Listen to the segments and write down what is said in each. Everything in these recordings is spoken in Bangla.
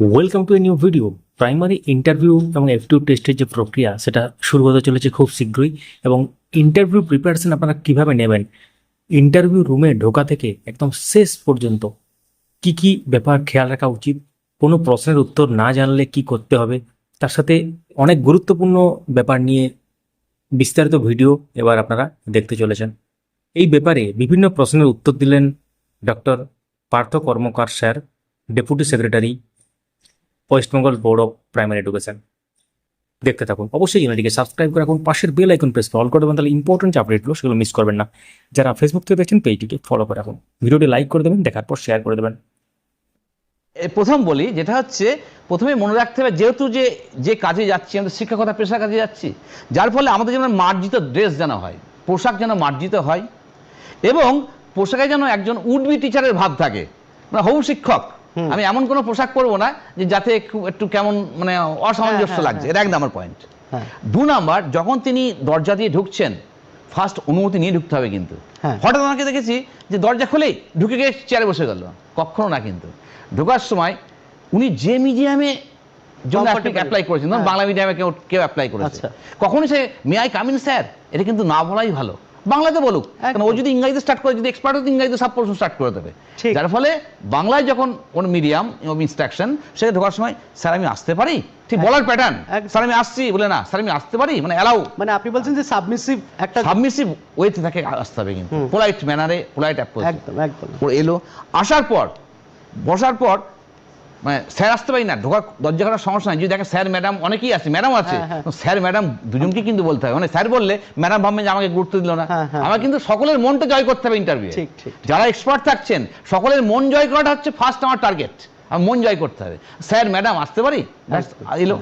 Welcome to a new video primary interview এবং এফটিউ টেস্টের যে প্রক্রিয়া, সেটা শুরু হতে চলেছে খুব শীঘ্রই এবং ইন্টারভিউ প্রিপারেশন আপনারা কীভাবে নেবেন? ইন্টারভিউ রুমে ঢোকা থেকে একদম শেষ পর্যন্ত কি কি ব্যাপার খেয়াল রাখা উচিত? কোনো প্রশ্নের উত্তর না জানলে কি করতে হবে? তার সাথে অনেক গুরুত্বপূর্ণ ব্যাপার নিয়ে বিস্তারিত ভিডিও এবার আপনারা দেখতে চলেছেন। এই ব্যাপারে বিভিন্ন প্রশ্নের উত্তর দিলেন doctor Partha Karmakar sir deputy secretary West Bengal board of primary education দেখতে থাকুন। অবশ্যই চ্যানেলটিকে সাবস্ক্রাইব করে রাখুন। পাশের বেল আইকন প্রেস অল করে দেবেন। তাহলে ইম্পর্টেন্ট যে আপডেটগুলো সেগুলো মিস করবেন না। যারা ফেসবুক থেকে দেখছেন পেজটিকে ফলো করে রাখুন। ভিডিওটি লাইক করে দেবেন, দেখার পর শেয়ার করে দেবেন। প্রথম বলি, যেটা হচ্ছে প্রথমে মনে রাখতে হবে, যেহেতু যে যে কাজে যাচ্ছি, আমাদের শিক্ষকতা পেশার কাজে যাচ্ছি, যার ফলে আমাদের যেন মার্জিত ড্রেস যেন হয়, পোশাক যেন মার্জিত হয়, এবং পোশাকে যেন একজন উডবি টিচারের ভাব থাকে। মানে হবু শিক্ষক। আমি এমন কোনো পোশাক পরবো না যে যাতে একটু কেমন মানে অসামঞ্জস্য হ্যাঁ, লাগছে। এটা এক নাম্বার পয়েন্ট হ্যাঁ। দু নাম্বার যখন তিনি দরজা দিয়ে ঢুকছেন ফার্স্ট অনুমতি নিয়ে ঢুকতে হবে কিন্তু। হ্যাঁ। হঠাৎ আমাকে দেখেছি যে দরজা খুলেই ঢুকে গিয়ে চেয়ারে বসে গেল। কখনো না কিন্তু। ঢোকার সময় উনি যে মিডিয়ামে জন্য। অ্যাপ্লাই করেছেন হ্যাঁ। বাংলা মিডিয়ামে কেউ কেউ অ্যাপ্লাই করেছে। আচ্ছা। কখনই সে may I come in sir এটা কিন্তু না বলাই ভালো। বাংলাতে বলুক। কারণ ও যদি ইংরাজিতে স্টার্ট করে যদি এক্সপার্ট হতো ইংরাজিতে সব প্রশ্ন স্টার্ট করে দেবে। যার ফলে বাংলায় যখন কোন মিডিয়াম ইনস্ট্রাকশন সেটা ঢোকার সময় স্যার আমি আসতে পারি? ঠিক বলার প্যাটার্ন স্যার আমি আসছি। বলে না স্যার আমি আসতে পারি? মানে অ্যালাউ মানে আপনি বলছেন যে সাবমিসিভ একটা সাবমিসিভ ওয়েতে তাকে আসতে হবে কিন্তু। পোলাইট ম্যানারে পোলাইট অ্যাপ্রোচ একদম একদম। এলো। আসার পর বসার পর মানে স্যার আসতে পারি না ঢোকার দরজা করার সমস্যা নাই। যদি দেখে স্যার ম্যাডাম অনেকেই আছে ম্যাডাম আছে। হ্যাঁ, হ্যাঁ। স্যার ম্যাডাম দুজনকে কিন্তু বলতে হবে। মানে স্যার বললে ম্যাডাম ভাববেন যে আমাকে গুরুত্ব দিল না। হ্যাঁ। আমার কিন্তু সকলের মনটা জয় করতে হবে ইন্টারভিউ। যারা এক্সপার্ট থাকছেন সকলের মন জয় করাটা হচ্ছে ফার্স্ট আমার টার্গেট আমার মন জয় করতে হবে। স্যার ম্যাডাম আসতে পারি? এলো।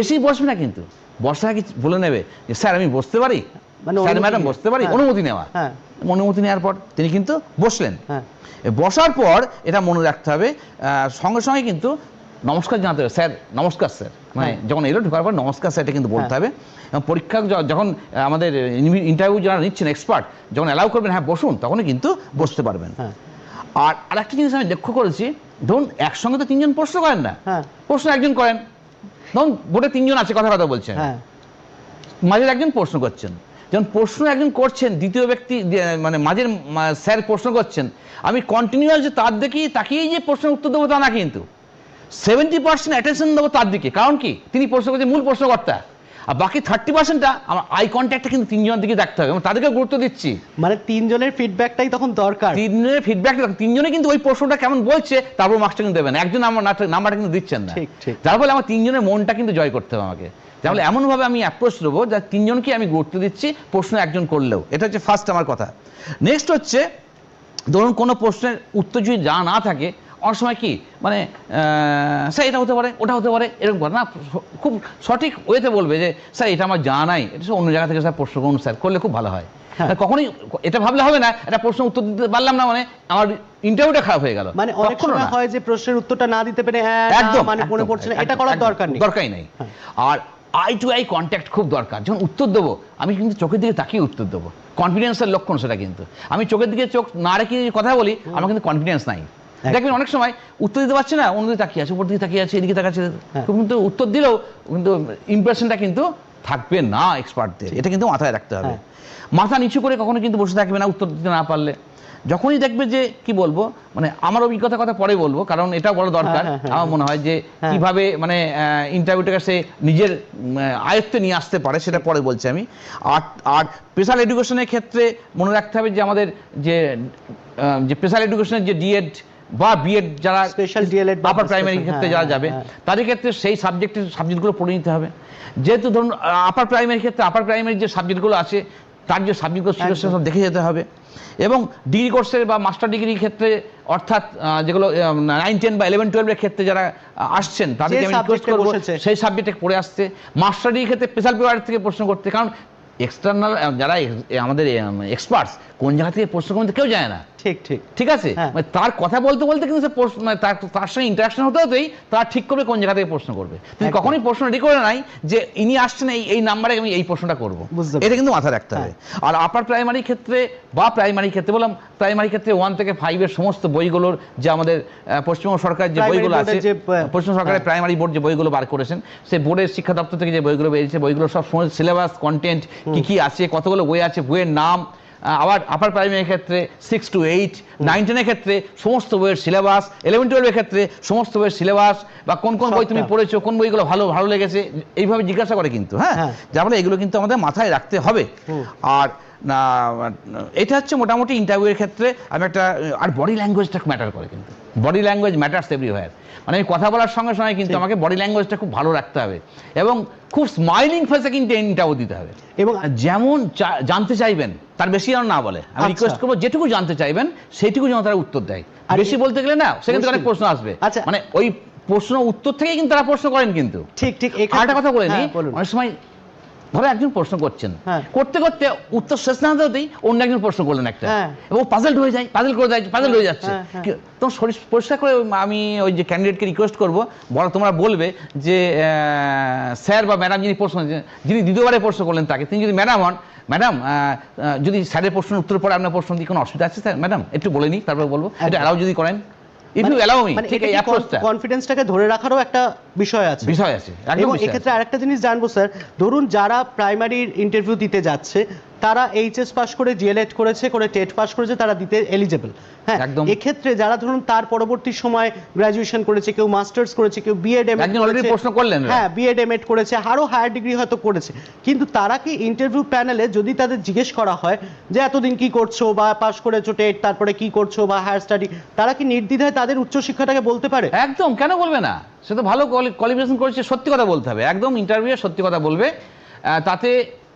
এসেই বসবে না কিন্তু। বসার আগে বলে নেবে যে স্যার আমি বসতে পারি? মানে স্যার ম্যাডাম বসতে পারি হ্যাঁ। অনুমতি নেওয়া। হ্যাঁ। অনুমতি নেওয়ার পর তিনি কিন্তু বসলেন। হ্যাঁ। বসার পর এটা মনে রাখতে হবে সঙ্গে সঙ্গে কিন্তু নমস্কার জানাতে হবে। স্যার নমস্কার স্যার। মানে যখন এলো ঢোকার পর নমস্কার স্যার এটা কিন্তু বলতে। হবে। এবং পরীক্ষা যখন আমাদের ইন্টারভিউ যারা নিচ্ছেন এক্সপার্ট যখন অ্যালাউ করবেন হ্যাঁ বসুন তখনই কিন্তু বসতে পারবেন। আর আরেকটা জিনিস আমি লক্ষ্য করেছি ধরুন একসঙ্গে তো তিনজন প্রশ্ন করেন না। প্রশ্ন একজন করেন। ধরুন বোর্ডে তিনজন আছে কথা কথা বলছেন মাঝে একজন প্রশ্ন করছেন। যখন প্রশ্ন একজন করছেন, দ্বিতীয় ব্যক্তি মানে মাঝের স্যার প্রশ্ন করছেন, আমি কন্টিনিউয়াস যে তার দিকেই তাকিয়েই যে প্রশ্নের উত্তর দেবো তা না কিন্তু। সেভেন্টি পার্সেন্ট অ্যাটেনশন দেবো তার দিকে। কারণ কি? তিনি প্রশ্ন করছেন, মূল প্রশ্নকর্তা। আর বাকি থার্টি পার্সেন্টটা আমার আই কন্ট্যাক্টটা কিন্তু তিনজনের দিকে দেখতে হবে। তাদেরকে গুরুত্ব দিচ্ছি। মানে তিনজনের ফিডব্যাকটাই তখন দরকার। তিনজনের ফিডব্যাক তিনজনে কিন্তু ওই প্রশ্নটা কেমন বলছে তারপর মার্কসটা কিন্তু দেবেন একজন আমার নাম্বারটা কিন্তু দিচ্ছেন না। যার ফলে আমার তিনজনের মনটা কিন্তু জয় করতে হবে আমাকে। ফলে এমনভাবে আমি অ্যাপ্রোচ দেবো যা তিনজনকে আমি গুরুত্ব দিচ্ছি প্রশ্ন একজন করলেও। এটা হচ্ছে ফার্স্ট আমার কথা। নেক্সট হচ্ছে ধরুন কোনো প্রশ্নের উত্তর যদি যা না থাকে অনেক সময় কি মানে স্যার এটা হতে পারে ওটা হতে পারে এরকম করে। না খুব সঠিক ওয়েতে বলবে যে স্যার এটা আমার জানা নাই এটা অন্য জায়গা থেকে স্যার প্রশ্ন করুন স্যার করলে খুব ভালো হয়। হ্যাঁ। কখনোই এটা ভাবলে হবে না এটা প্রশ্ন উত্তর দিতে পারলাম না মানে আমার ইন্টারভিউটা খারাপ হয়ে গেল। মানে অনেক সময় না। হয় যে প্রশ্নের উত্তরটা না দিতে পেরে হ্যাঁ, একদম মানে মনে পড়ছে না এটা করার দরকার নেই। দরকারই নেই। হ্যাঁ। আর আই টু আই কন্ট্যাক্ট খুব দরকার। যখন উত্তর দেবো আমি কিন্তু চোখের দিকে তাকিয়ে উত্তর দেবো। কনফিডেন্সের লক্ষণ সেটা কিন্তু। আমি চোখের দিকে চোখ না রেখে কথা বলি আমার কিন্তু কনফিডেন্স নাই। দেখবেন অনেক সময় উত্তর দিতে পারছে না অন্যদিকে তাকিয়ে আছে উপর দিকে তাকিয়ে আছে এদিকে তাকাচ্ছে। হ্যাঁ। কিন্তু উত্তর দিলেও কিন্তু ইমপ্রেশনটা কিন্তু থাকবে না এক্সপার্টদের এটা কিন্তু মাথায় রাখতে হবে। হ্যাঁ। মাথা নিচু করে কখনো কিন্তু বসে থাকবে না উত্তর দিতে না পারলে। যখনই দেখবে যে কি বলব মানে আমার অভিজ্ঞতা কথা পরে বলব কারণ এটা বড় দরকার। হ্যাঁ, আমার মনে হয় যে। কীভাবে মানে ইন্টারভিউটাকে সে নিজের আয়ত্তে নিয়ে আসতে পারে সেটা পরে বলছি আমি। আর আর স্পেশাল এডুকেশনের ক্ষেত্রে মনে রাখতে হবে যে আমাদের যে যে স্পেশাল এডুকেশনের যে ডিএড বা বিএড যারা স্পেশাল ডিএলএড বা আপার প্রাইমারি ক্ষেত্রে হ্যাঁ, যারা হ্যাঁ, যাবে হ্যাঁ। তাদের ক্ষেত্রে সেই সাবজেক্টের সাবজেক্টগুলো পড়ে নিতে হবে যেহেতু ধরুন আপার প্রাইমারি ক্ষেত্রে আপার প্রাইমারি যে সাবজেক্টগুলো আছে তার যে সাবজেক্টগুলো ছিল। সেসব দেখে যেতে হবে এবং ডিগ্রি কোর্সের বা মাস্টার ডিগ্রির ক্ষেত্রে অর্থাৎ যেগুলো নাইন টেন বা ইলেভেন টুয়েলভের ক্ষেত্রে যারা আসছেন তাদেরকে আমি রিকোয়েস্ট করব সেই সাবজেক্টে পড়ে আসতে মাস্টার ডিগ্রির ক্ষেত্রে স্পেশাল পেপার থেকে প্রশ্ন করতে কারণ এক্সটার্নাল যারা আমাদের এক্সপার্টস কোন জায়গা থেকে প্রশ্ন করবে কেউ জানে না। ঠিক ঠিক। ঠিক আছে? হ্যাঁ। মানে তার কথা বলতে বলতে কিন্তু সে প্রশ্ন মানে তার তার সঙ্গে ইন্টারাকশন হতে হতেই তার ঠিক করবে কোন জায়গা থেকে প্রশ্ন করবে। তুমি। কখনোই প্রশ্ন রেডি করে নাই যে ইনি আসছেন এই এই নাম্বারে আমি এই প্রশ্নটা করব। এটা কিন্তু মাথায় রাখতে হবে। আর আপার প্রাইমারি ক্ষেত্রে বা প্রাইমারি ক্ষেত্রে বললাম প্রাইমারি ক্ষেত্রে ওয়ান থেকে ফাইভের সমস্ত বইগুলোর যে আমাদের পশ্চিমবঙ্গ সরকার যে বইগুলো আছে board-এর যে, আহ, পশ্চিম সরকারের হ্যাঁ। প্রাইমারি বোর্ড যে বইগুলো বার করেছেন সেই বোর্ডের শিক্ষা দপ্তর থেকে যে বইগুলো বেরিয়েছে বইগুলো সব সময় সিলেবাস কন্টেন্ট কি কি আছে কতগুলো বই আছে বইয়ের নাম আবার আপার প্রাইমারি ক্ষেত্রে সিক্স টু এইট নাইন টেনের ক্ষেত্রে সমস্ত বইয়ের সিলেবাস ইলেভেন টুয়েলভের ক্ষেত্রে সমস্ত বইয়ের সিলেবাস বা কোন কোন বই তুমি পড়েছো কোন বইগুলো ভালো ভালো লেগেছে এইভাবে জিজ্ঞাসা করে কিন্তু হ্যাঁ? হ্যাঁ। যার ফলে এগুলো কিন্তু আমাদের মাথায় রাখতে হবে। আর এটা হচ্ছে মোটামুটি ইন্টারভিউয়ের ক্ষেত্রে আমি একটা আর বডি ল্যাঙ্গুয়েজটা ম্যাটার করে কিন্তু। বডি ল্যাঙ্গুয়েজ ম্যাটার্স এভরিওয়্যার মানে আমি কথা বলার সঙ্গে সঙ্গে কিন্তু আমাকে বডি ল্যাঙ্গুয়েজটা খুব ভালো রাখতে হবে এবং খুব স্মাইলিং ফেসে কিন্তু ইন্টারভিউ দিতে হবে। এবং যেমন জানতে চাইবেন তার বেশি যেন না বলে আমি আচ্ছা। রিকোয়েস্ট করব যেটুকু জানতে চাইবেন সেটুকু যেন তারা উত্তর দেয়। আর বেশি বলতে গেলে না সেখান থেকে অনেক প্রশ্ন আসবে। আচ্ছা। মানে ওই প্রশ্ন উত্তর থেকেই কিন্তু তারা প্রশ্ন করেন কিন্তু। ঠিক ঠিক আর একটা কথা বলে নি হ্যাঁ, অনেক সময় ধরো একজন প্রশ্ন করছেন হ্যাঁ। করতে করতে উত্তর শেষ না হতেই অন্য একজন প্রশ্ন করলেন একটা হ্যাঁ। এবং পাজেল হয়ে যায় পাজেল করে যায় পাজেল হয়ে যাচ্ছে হ্যাঁ, হ্যাঁ। তো শরীর পরিষ্কার করে আমি ওই যে ক্যান্ডিডেটকে রিকোয়েস্ট করব বড় তোমরা বলবে যে স্যার বা ম্যাডাম যিনি প্রশ্ন যিনি দ্বিতীয়বারে প্রশ্ন করলেন তাকে তিনি যদি ম্যাডাম হন ম্যাডাম যদি স্যারের প্রশ্নের উত্তর পরে আপনার প্রশ্ন দিয়ে কোনো অসুবিধা আছে স্যার ম্যাডাম একটু বলে নিই তারপর বলব এটা অ্যালাউ যদি করেন ইফ ইউ অ্যালাউ মি ঠিক এই অ্যাপ্রোচটা কনফিডেন্সটাকে ধরে রাখারও একটা বিষয় আছে। বিষয় আছে এবং। এক্ষেত্রে আরেকটা জিনিস জানব স্যার ধরুন যারা প্রাইমারি ইন্টারভিউ দিতে যাচ্ছে তারা এইচএস পাস করে জিএলএড করেছে করে টেট পাস করেছে তারা দিতে এলিজেবল হ্যাঁ একদম। এক্ষেত্রে যারা ধরুন তার পরবর্তী সময় গ্রাজুয়েশন করেছে কেউ মাস্টার্স করেছে কেউ বিএড এমএড একজন already প্রশ্ন করলেন। হ্যাঁ বিএড এমএড করেছে আরও হায়ার ডিগ্রি হয়তো করেছে। কিন্তু তারা কি ইন্টারভিউ প্যানেলে যদি তাদের জিজ্ঞেস করা হয় যে এতদিন কি করছ বা পাস করেছ টেট তারপরে কি করছ বা হায়ার স্টাডি তারা কি নির্দ্বিধায় তাদের উচ্চশিক্ষাটাকে বলতে পারে? একদম কেন বলবে না? সে তো ভালো কোয়ালিফিকেশন করেছে সত্যি কথা বলতে হবে। একদম ইন্টারভিউ সত্যি কথা বলবে তাতে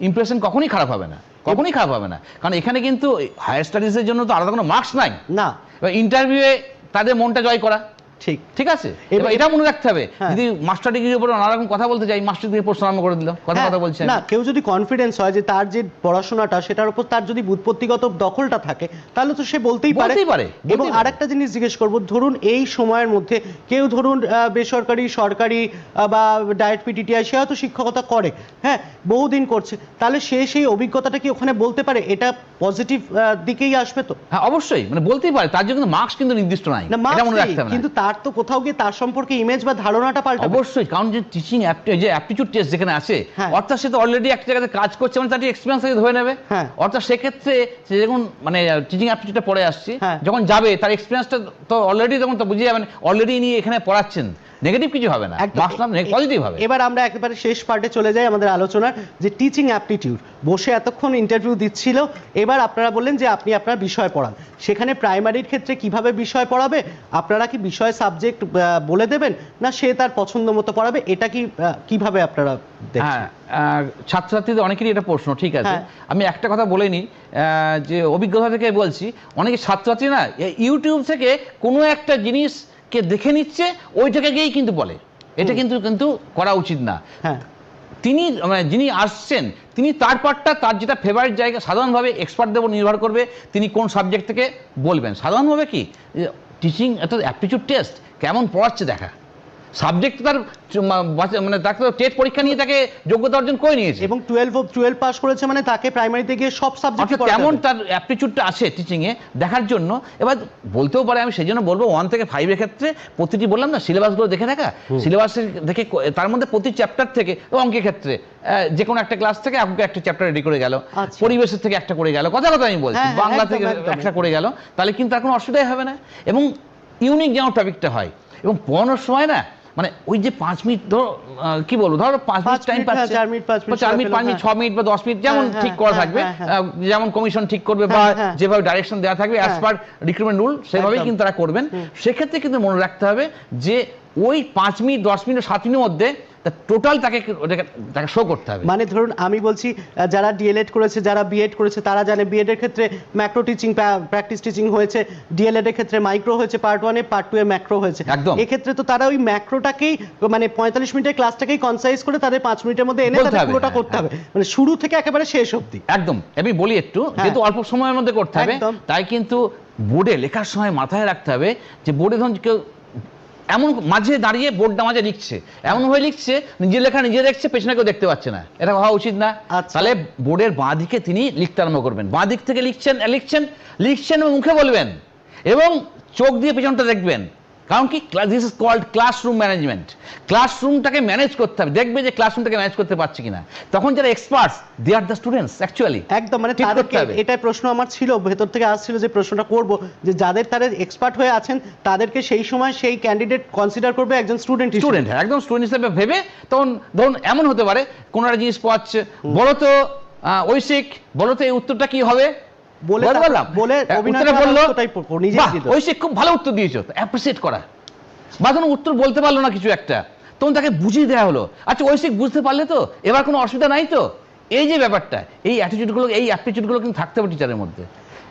ইমপ্রেশন কখনই খারাপ হবে না। কখনই খারাপ হবে না। কারণ এখানে কিন্তু হায়ার স্টাডিজের জন্য তো আলাদা কোনো মার্কস নাই। না। ইন্টারভিউ ইন্টারভিউয়ে তাদের মনটা জয় করা। ঠিক। ঠিক আছে? এবার- এটা মনে রাখতে হবে। হ্যাঁ। যদি মাস্টার ডিগ্রির উপরে নানা রকম কথা বলতে যাই মাস্টার ডিগ্রি প্রশ্ন আরম্ভ করে দিল। কথা হ্যাঁ, কথা বলছেন না কেউ যদি কনফিডেন্স হয় যে তার যে পড়াশোনাটা সেটার উপর তার যদি বুৎপত্তিগত দখলটা থাকে তাহলে তো সে বলতেই পারে। বলতেই পারে, এবং আরেকটা জিনিস জিজ্ঞেস করব ধরুন এই সময়ের মধ্যে কেউ ধরুন বেসরকারি সরকারি বা ডায়েট পিটিটিআই সে হয়তো শিক্ষকতা করে হ্যাঁ বহুদিন করছে। তাহলে সে সেই অভিজ্ঞতাটা কি ওখানে বলতে পারে? এটা পজিটিভ দিকেই আসবে তো? হ্যাঁ অবশ্যই। মানে বলতেই পারে তার জন্য মার্কস কিন্তু নির্দিষ্ট নাই। না এটা মনে রাখতে হবে। কিন্তু তার তো কোথাও গিয়ে তার সম্পর্কে ইমেজ বা ধারণাটা পাল্টা অবশ্যই কারণ যে টিচিং যে অ্যাপটিটিউড টেস্ট যেখানে আছে হ্যাঁ। অর্থাৎ সে তো অলরেডি একটা জায়গাতে কাজ করছে মানে তার এক্সপিরিয়েন্স থেকে ধরে নেবে হ্যাঁ। অর্থাৎ সেক্ষেত্রে সে যখন মানে টিচিং অ্যাপটিটিউডটা পড়ে আসছে হ্যাঁ। যখন যাবে তার এক্সপিরিয়েন্সটা তো অলরেডি তখন তো বুঝে যাবেন অলরেডি ইনি এখানে পড়াচ্ছেন নেগেটিভ কিছু হবে না। একদম। মার্কস পজিটিভ হবে। এবার আমরা একেবারে শেষ পার্টে চলে যাই আমাদের আলোচনার যে টিচিং অ্যাপটিটিউড বসে এতক্ষণ ইন্টারভিউ দিচ্ছিল এবার আপনারা বললেন যে আপনি আপনার বিষয় পড়ান। সেখানে প্রাইমারির ক্ষেত্রে কীভাবে বিষয় পড়াবে? আপনারা কি বিষয় সাবজেক্ট বলে দেবেন? না সে তার পছন্দ মতো পড়াবে? এটা কি কীভাবে আপনারা হ্যাঁ ছাত্রছাত্রীদের অনেকেরই এটা প্রশ্ন ঠিক আছে? হ্যাঁ। আমি একটা কথা বলে নিই যে অভিজ্ঞতা থেকে বলছি অনেকে ছাত্রছাত্রী না ইউটিউব থেকে কোনো একটা জিনিসকে দেখে নিচ্ছে ওইটাকে গিয়েই কিন্তু বলে। এটা কিন্তু কিন্তু করা উচিত না। হ্যাঁ। তিনি মানে যিনি আসছেন তিনি তার পার্টটা তার যেটা ফেভারিট জায়গা সাধারণভাবে এক্সপার্টদের উপর নির্ভর করবে তিনি কোন সাবজেক্ট থেকে বলবেন। সাধারণভাবে কি? টিচিং এত অ্যাপটিচিউড টেস্ট কেমন পড়াচ্ছে দেখা। সাবজেক্ট তার মানে তাকে তো টেট পরীক্ষা নিয়ে তাকে যোগ্যতা অর্জন করে নিয়েছে। এবং টুয়েলভ টুয়েলভ পাস করেছে মানে তাকে প্রাইমারিতে গিয়ে সব সাবজেক্ট কেমন তার অ্যাপটিচিউডটা আছে টিচিংয়ে দেখার জন্য। এবার বলতেও পারে আমি সেই জন্য বলব ওয়ান থেকে ফাইভের ক্ষেত্রে প্রতিটি বললাম না সিলেবাসগুলো দেখে দেখা। সিলেবাসের দেখে তার মধ্যে প্রতি চ্যাপ্টার থেকে অঙ্কের ক্ষেত্রে যে কোনো একটা ক্লাস থেকে অঙ্কে একটা চ্যাপ্টার রেডি করে গেল। আচ্ছা। পরিবেশের থেকে একটা করে গেল। কথা কথা আমি বলছি। হ্যাঁ, বাংলা থেকে একটা করে গেল। তাহলে কিন্তু তার কোনো অসুবিধাই হবে না। এবং ইউনিক যেন টপিকটা হয় এবং পড়ানোর সময় না মানে ওই যে পাঁচ মিনিট ধরো কি বলব ধরো পাঁচ মিনিট টাইম হ্যাঁ, পাচ্ছে চার মিনিট, পাঁচ মিনিট চার মিনিট পাঁচ মিনিট ছ হ্যাঁ। মিনিট বা দশ মিনিট যেমন হ্যাঁ, ঠিক করা থাকবে যেমন কমিশন ঠিক করবে বা। যেভাবে ডাইরেকশন দেওয়া থাকবে অ্যাজ। পার রিক্রুটমেন্ট রুল সেভাবেই কিন্তু তারা করবেন সেক্ষেত্রে কিন্তু মনে রাখতে হবে যে ওই পাঁচ মিনিট দশ মিনিট সাত মিনিটের মধ্যে টোটাল তাকে তাকে শো করতে হবে। মানে ধরুন আমি বলছি যারা ডিএলএড করেছে যারা বিএড করেছে তারা জানে বিএড এর ক্ষেত্রে ম্যাক্রো টিচিং প্র্যাকটিস টিচিং হয়েছে ডিএলএড এর ক্ষেত্রে মাইক্রো হয়েছে পার্ট ওয়ানে পার্ট টু এ ম্যাক্রো হয়েছে। একদম। এক্ষেত্রে তো তারা ওই ম্যাক্রোটাকেই মানে পঁয়তাল্লিশ মিনিটের ক্লাসটাকেই কনসাইজ করে তাদের পাঁচ মিনিটের মধ্যে এনে তাদের পুরোটা হ্যাঁ, করতে হবে। মানে শুরু থেকে একেবারে শেষ অবধি। একদম। আমি বলি একটু যেহেতু অল্প সময়ের মধ্যে করতে হবে তাই কিন্তু বোর্ডে লেখার সময় মাথায় রাখতে হবে যে বোর্ডে ধরুন কেউ এমন মাঝে দাঁড়িয়ে বোর্ডটা মাঝে লিখছে। এমন হয়ে লিখছে নিজের লেখা নিজে দেখছে পেছনে কেউ দেখতে পাচ্ছে না। এটা হওয়া উচিত না। আচ্ছা। তাহলে বোর্ডের বাঁ দিকে তিনি লিখতে আরম্ভ করবেন। বাঁ দিক থেকে লিখছেন লিখছেন লিখছেন মুখে বলবেন। এবং চোখ দিয়ে পেছনটা দেখবেন। কারণ কি? This is called classroom management ক্লাসরুমটাকে manage করতে হবে। দেখবে যে ক্লাসরুমটাকে ম্যানেজ করতে পারছি কিনা। তখন যারা experts they are the students actually একদম মানে তাদেরকে এটাই প্রশ্ন আমার ছিল। ভেতর থেকে আসছিল যে প্রশ্নটা করব যে যাদের তারা এক্সপার্ট হয়ে আছেন তাদেরকে সেই সময় সেই ক্যান্ডিডেট কনসিডার করবে একজন স্টুডেন্ট স্টুডেন্ট একদম স্টুডেন্ট হিসেবে ভেবে তখন ধরুন এমন হতে পারে কোনো একটা জিনিস পাচ্ছে বলো তো ঐশিক বলো তো এই উত্তরটা কি হবে? বলে? বলে দিল। ঐশিক খুব ভালো উত্তর দিয়েছ অ্যাপ্রিসিয়েট করা বা ধরুন উত্তর বলতে পারল না কিছু একটা তখন তাকে বুঝিয়ে দেওয়া হলো আচ্ছা ঐশিক বুঝতে পারলে তো এবার কোনো অসুবিধা নাই তো এই যে ব্যাপারটা এই অ্যাটিটিউডগুলো এই অ্যাপটিটিউডগুলো কিন্তু থাকতে হবে টিচারের মধ্যে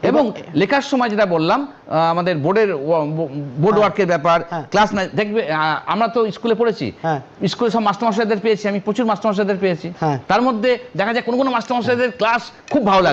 এবং লেখার সময় যেটা বললাম আমাদের বোর্ডের বোর্ড ওয়ার্কের ব্যাপার হ্যাঁ। ক্লাস না দেখবে আমরা তো স্কুলে পড়েছি হ্যাঁ। স্কুলে সব মাস্টারমশাইদের পেয়েছি আমি প্রচুর মাস্টারমশাইদের পেয়েছি হ্যাঁ। তার মধ্যে দেখা যায় কোনো কোনো মাস্টারমশাইদের ক্লাস খুব ভালো লাগে